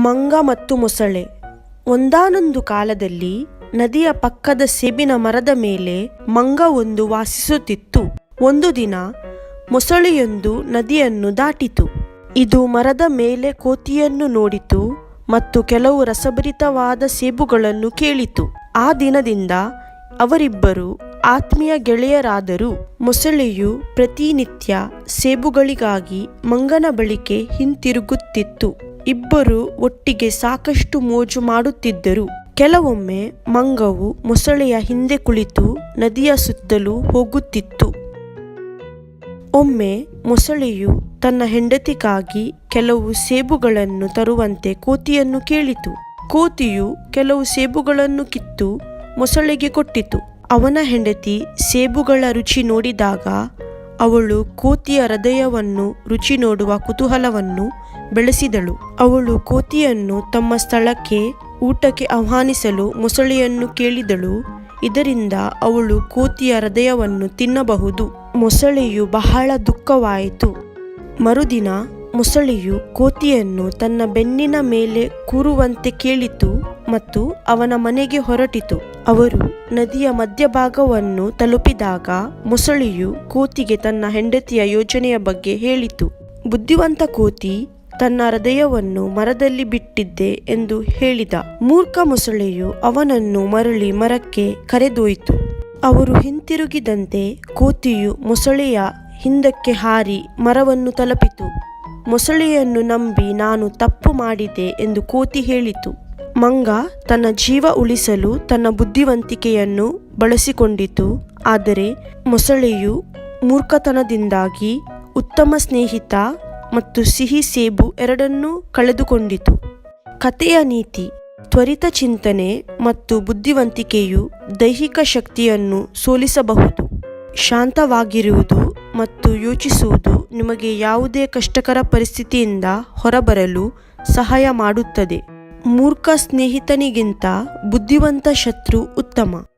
ಮಂಗ ಮತ್ತು ಮೊಸಳೆ. ಒಂದಾನೊಂದು ಕಾಲದಲ್ಲಿ ನದಿಯ ಪಕ್ಕದ ಸೇಬಿನ ಮರದ ಮೇಲೆ ಮಂಗ ಒಂದು ವಾಸಿಸುತ್ತಿತ್ತು. ಒಂದು ದಿನ ಮೊಸಳೆಯೊಂದು ನದಿಯನ್ನು ದಾಟಿತು. ಇದು ಮರದ ಮೇಲೆ ಕೋತಿಯನ್ನು ನೋಡಿತು ಮತ್ತು ಕೆಲವು ರಸಭರಿತವಾದ ಸೇಬುಗಳನ್ನು ಕೇಳಿತು. ಆ ದಿನದಿಂದ ಅವರಿಬ್ಬರು ಆತ್ಮೀಯ ಗೆಳೆಯರಾದರು. ಮೊಸಳೆಯು ಪ್ರತಿನಿತ್ಯ ಸೇಬುಗಳಿಗಾಗಿ ಮಂಗನ ಬಳಿಕೆ ಹಿಂತಿರುಗುತ್ತಿತ್ತು. ಇಬ್ಬರು ಒಟ್ಟಿಗೆ ಸಾಕಷ್ಟು ಮೋಜು ಮಾಡುತ್ತಿದ್ದರು. ಕೆಲವೊಮ್ಮೆ ಮಂಗವು ಮೊಸಳೆಯ ಹಿಂದೆ ಕುಳಿತು ನದಿಯ ಸುತ್ತಲೂ ಹೋಗುತ್ತಿತ್ತು. ಒಮ್ಮೆ ಮೊಸಳೆಯು ತನ್ನ ಹೆಂಡತಿಗಾಗಿ ಕೆಲವು ಸೇಬುಗಳನ್ನು ತರುವಂತೆ ಕೋತಿಯನ್ನು ಕೇಳಿತು. ಕೋತಿಯು ಕೆಲವು ಸೇಬುಗಳನ್ನು ಕಿತ್ತು ಮೊಸಳೆಗೆ ಕೊಟ್ಟಿತು. ಅವನ ಹೆಂಡತಿ ಸೇಬುಗಳ ರುಚಿ ನೋಡಿದಾಗ ಅವಳು ಕೋತಿಯ ಹೃದಯವನ್ನು ರುಚಿ ನೋಡುವ ಕುತೂಹಲವನ್ನು ಬೆಳೆಸಿದಳು. ಅವಳು ಕೋತಿಯನ್ನು ತಮ್ಮ ಸ್ಥಳಕ್ಕೆ, ಊಟಕ್ಕೆ ಆಹ್ವಾನಿಸಲು ಮೊಸಳೆಯನ್ನು ಕೇಳಿದಳು. ಇದರಿಂದ ಅವಳು ಕೋತಿಯ ಹೃದಯವನ್ನು ತಿನ್ನಬಹುದು. ಮೊಸಳೆಯು ಬಹಳ ದುಃಖವಾಯಿತು. ಮರುದಿನ ಮೊಸಳೆಯು ಕೋತಿಯನ್ನು ತನ್ನ ಬೆನ್ನಿನ ಮೇಲೆ ಕೂರುವಂತೆ ಕೇಳಿತು ಮತ್ತು ಅವನ ಮನೆಗೆ ಹೊರಟಿತು. ಅವರು ನದಿಯ ಮಧ್ಯಭಾಗವನ್ನು ತಲುಪಿದಾಗ ಮೊಸಳೆಯು ಕೋತಿಗೆ ತನ್ನ ಹೆಂಡತಿಯ ಯೋಜನೆಯ ಬಗ್ಗೆ ಹೇಳಿತು. ಬುದ್ಧಿವಂತ ಕೋತಿ ತನ್ನ ಹೃದಯವನ್ನು ಮರದಲ್ಲಿ ಬಿಟ್ಟಿದ್ದೆ ಎಂದು ಹೇಳಿದ. ಮೂರ್ಖ ಮೊಸಳೆಯು ಅವನನ್ನು ಮರಳಿ ಮರಕ್ಕೆ ಕರೆದೊಯ್ತು ಅವರು ಹಿಂತಿರುಗಿದಂತೆ ಕೋತಿಯು ಮೊಸಳೆಯ ಹಿಂದಕ್ಕೆ ಹಾರಿ ಮರವನ್ನು ತಲುಪಿತು. ಮೊಸಳೆಯನ್ನು ನಂಬಿ ನಾನು ತಪ್ಪು ಮಾಡಿದೆ ಎಂದು ಕೋತಿ ಹೇಳಿತು. ಮಂಗ ತನ್ನ ಜೀವ ಉಳಿಸಲು ತನ್ನ ಬುದ್ಧಿವಂತಿಕೆಯನ್ನು ಬಳಸಿಕೊಂಡಿತು. ಆದರೆ ಮೊಸಳೆಯು ಮೂರ್ಖತನದಿಂದಾಗಿ ಉತ್ತಮ ಸ್ನೇಹಿತ ಮತ್ತು ಸಿಹಿ ಸೇಬು ಎರಡನ್ನೂ ಕಳೆದುಕೊಂಡಿತು. ಕಥೆಯ ನೀತಿ, ತ್ವರಿತ ಚಿಂತನೆ ಮತ್ತು ಬುದ್ಧಿವಂತಿಕೆಯು ದೈಹಿಕ ಶಕ್ತಿಯನ್ನು ಸೋಲಿಸಬಹುದು. ಶಾಂತವಾಗಿರುವುದು ಮತ್ತು ಯೋಚಿಸುವುದು ನಿಮಗೆ ಯಾವುದೇ ಕಷ್ಟಕರ ಪರಿಸ್ಥಿತಿಯಿಂದ ಹೊರಬರಲು ಸಹಾಯ ಮಾಡುತ್ತದೆ. ಮೂರ್ಖ ಸ್ನೇಹಿತನಿಗಿಂತ ಬುದ್ಧಿವಂತ ಶತ್ರು ಉತ್ತಮ.